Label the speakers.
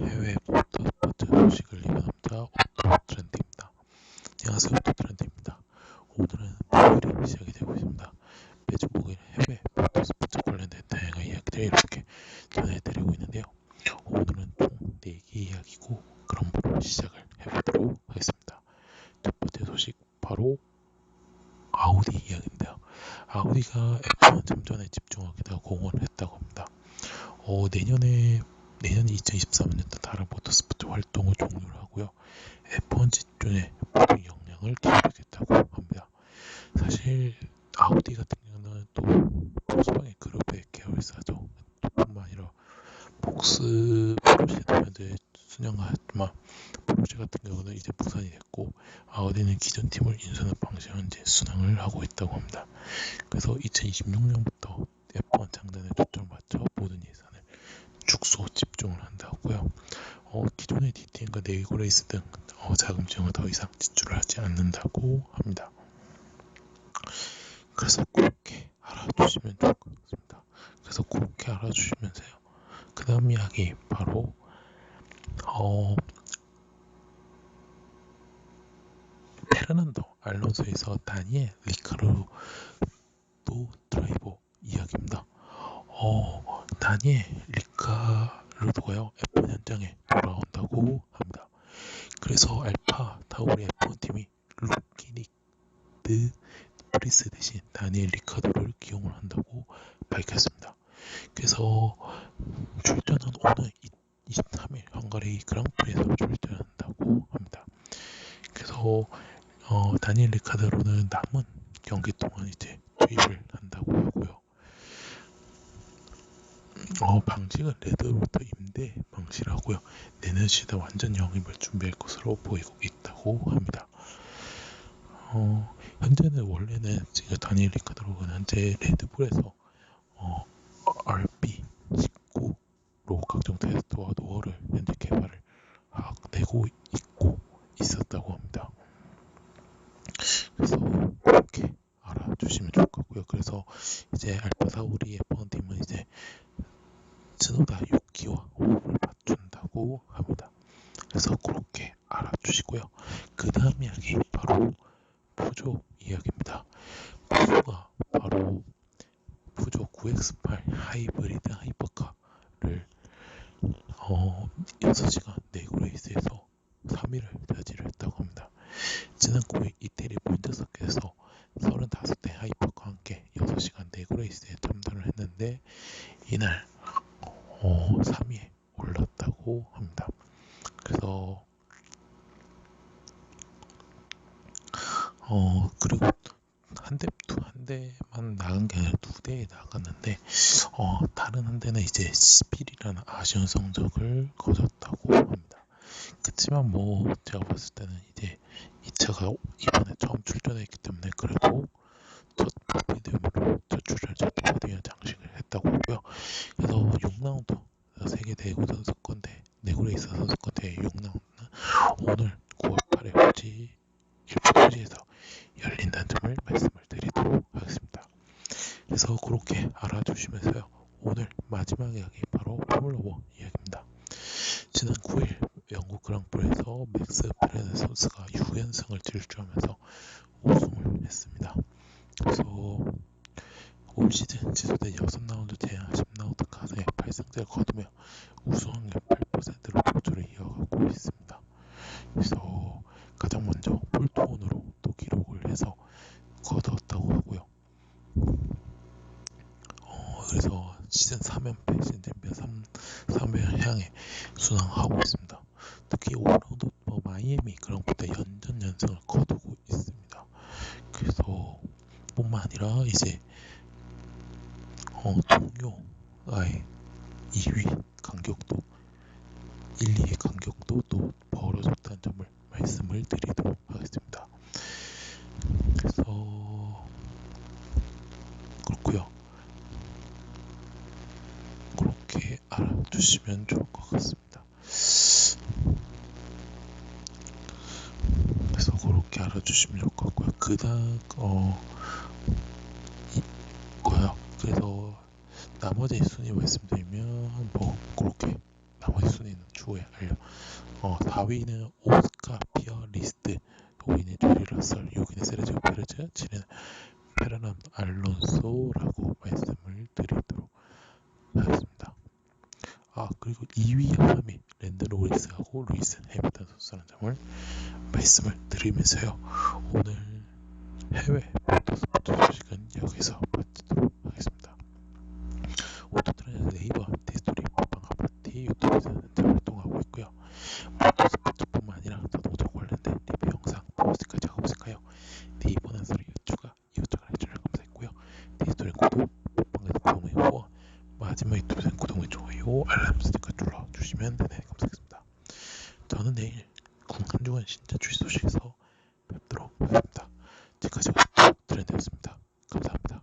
Speaker 1: 해외 모터스포츠 소식을 리뷰 남자 오토 트렌드입니다. 안녕하세요 오토 트렌드입니다. 오늘은 목요일이 시작이 되고 있습니다. 매주 목요일 해외 모터스포츠 관련된 다양한 이야기들을 이렇게 전해드리고 있는데요. 오늘은 총 4개 이야기고 그럼 바로 시작을 해보도록 하겠습니다. 첫 번째 소식 바로 아우디 이야기인데요. 아우디가 F1 참전에 집중하겠다고 공언을 했다고 합니다. 어, 내년에 내년 2023년도 다른 모터스포츠 활동을 종료를 하고요. F1 직전에 모든 역량을 기울이겠다고 합니다. 사실 아우디 같은 경우는 또 보스방의 그룹의 계열사죠. 뿐만 아니라 복스 포르쉐도 현재 순영하지만 포르쉐 같은 경우는 이제 무산이 됐고 아우디는 기존 팀을 인수하는 방식으로 현재 순항을 하고 있다고 합니다. 그래서 2026년부터 F1 장단에 초점을 맞춰 모든 예산을 축소 집중을 한다고요. 어, 기존의 DTM과 네이고 레이스 등 어, 자금 지원을 더 이상 지출을 하지 않는다고 합니다. 그래서 그렇게 알아주시면 좋을 것 같습니다. 그래서 그렇게 알아주시면서요. 그 다음 이야기 바로 어, 페르난도 알론소에서 다니엘 리카르도 드라이버 이야기입니다. 어, 다니엘 리 카르도가요 F1 현장에 돌아온다고 합니다. 그래서 알파 타우리 F1 팀이 루키닉드 프리스 대신 다니엘 리카르도를 기용을 한다고 밝혔습니다. 그래서 출전은 오늘 23일 헝가리 그랑프리에서 출전한다고 합니다. 그래서 어, 다니엘 리카르도는 남은 경기 동안 이제 투입을 한다고 하고요. 어, 방식은 레드로터 임대 방식이라고요. 내년 시대 완전 영입을 준비할 것으로 보이고 있다고 합니다. 어, 현재는 원래는 지금 다니엘 리카드로는 현재 레드불에서 어, RB 19로 각종 테스트와 노어를 현재 개발을 내고 있고 있었다고 합니다. 그래서 그렇게 알아주시면 좋을 것 같고요. 그래서 이제 알파사우리 F1 팀은 이제 스노다 6기와 호흡을 맞춘다고 합니다. 그래서 그렇게 알아주시고요. 그 다음 이야기 바로 푸조 이야기입니다. 푸조가 바로 푸조 9X8 하이브리드 하이퍼카를 어, 6시간 네고레이스에서 3위를 차지를 했다고 합니다. 지난 9일 이태리 몬테서켓에서 35대 하이퍼카 함께 6시간 네고레이스에 참전을 했는데 이날 어, 3위에 올랐다고 합니다. 그래서 어 그리고 한 대, 한 대만 나간 게 아니라 두 대에 나갔는데 어 다른 한 대는 이제 11이라는 아쉬운 성적을 거뒀다고 합니다. 그렇지만 뭐 제가 봤을 때는 이제 이 차가 이번에 처음 출전했기 때문에 그래도 첫 포디움으로 첫 출전 첫 포디움 장식을 했다고 하고요. 그래서 6라운드 세계 내구 선수 건데 내구레이스 선수 건데 6라운드는 오늘 9월 8일 후지 일부지에서 열린다는 점을 말씀을 드리도록 하겠습니다. 그래서 그렇게 알아주시면서요. 오늘 마지막 이야기 바로 포뮬러 1 이야기입니다. 지난 9일 영국 그랑프리에서 맥스 페레네 선수가 6연승을 질주하면서 우승을 했습니다. 그래서 올 시즌 지소된 6라운드 제한 10라운드 가에 8승제를 거두며 확률 8%로 독주를 이어가고 있습니다. 그래서 가장 먼저 볼트온으로 또 기록을 해서 거두었다고 하고요. 어, 그래서 시즌 3연패, 시즌 챔피언 3, 3회 향해 순항하고 있습니다. 특히 오라운드 뭐 마이애미 그랑프리 연전 연승을 거두고 있습니다. 그래서 뿐만 아니라 이제 어, 동료와의 2위 간격도 1, 2의 간격도 또 벌어졌다는 점을 말씀을 드리도록 하겠습니다. 그래서 그렇고요. 그렇게 알아주시면 좋을 것 같습니다. 그래서 그렇게 알아주시면 좋을 것 같고요. 그다음 어 이거요. 그래서 나머지 순위 말씀드리면 뭐 그렇게 나머지 순위는 추후에 알려. 어, 4위는 오스카 피어리스트, 5위는 조리 러설, 6위는 세르지오 페르즈, 7위는 페르난 알론소라고 말씀을 드리도록 하겠습니다. 아 그리고 2위와 3위 랜드 로리스하고 루이스 해밀턴 선수라는 점을 말씀을 드리면서요. 오늘 해외 모터스포츠 소식은 여기서 알람 스티커 눌러주시면 내내 검색했습니다. 저는 내일 군한주간 신자 출소식에서 뵙도록 하겠습니다. 지금까지 트렌드였습니다. 감사합니다.